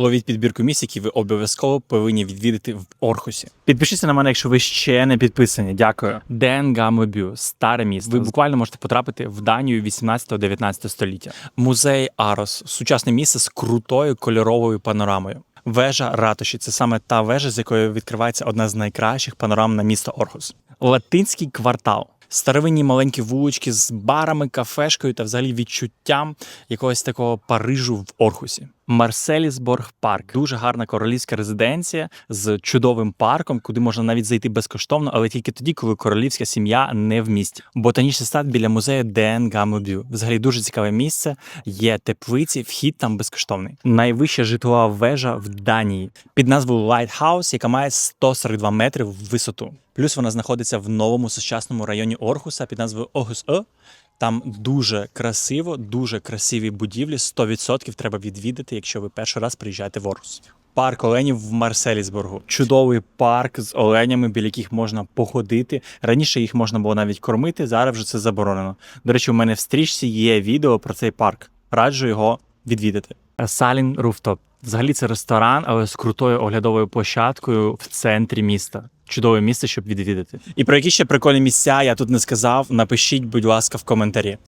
Ловіть підбірку місць, які ви обов'язково повинні відвідати в Орхусі. Підпишіться на мене, якщо ви ще не підписані. Дякую. Денгамобю, старе місто. Ви буквально можете потрапити в Данію 18-19 століття. Музей Арос, сучасне місце з крутою кольоровою панорамою. Вежа ратуші це саме та вежа, з якої відкривається одна з найкращих панорам на місто Орхус. Латинський квартал. Старовинні маленькі вулички з барами, кафешкою та взагалі відчуттям якогось такого Парижу в Орхусі. Марселісборг парк дуже гарна королівська резиденція з чудовим парком, куди можна навіть зайти безкоштовно, але тільки тоді, коли королівська сім'я не в місті. Ботанічний сад біля музею Ден Гамлбю. Взагалі дуже цікаве місце. Є теплиці, вхід там безкоштовний. Найвища житлова вежа в Данії під назвою Lighthouse, яка має 142 метри в висоту. Плюс вона знаходиться в новому сучасному районі Орхуса під назвою Огус. Там дуже красиво, дуже красиві будівлі. 100% треба відвідати, якщо ви перший раз приїжджаєте в Орхус. Парк оленів в Марселісбургу. Чудовий парк з оленями, біля яких можна походити. Раніше їх можна було навіть кормити, зараз вже це заборонено. До речі, у мене в стрічці є відео про цей парк. Раджу його відвідати. Салін Руфтоп. Взагалі це ресторан, але з крутою оглядовою площадкою в центрі міста. Чудове місце, щоб відвідати. І про які ще прикольні місця я тут не сказав. Напишіть, будь ласка, в коментарі.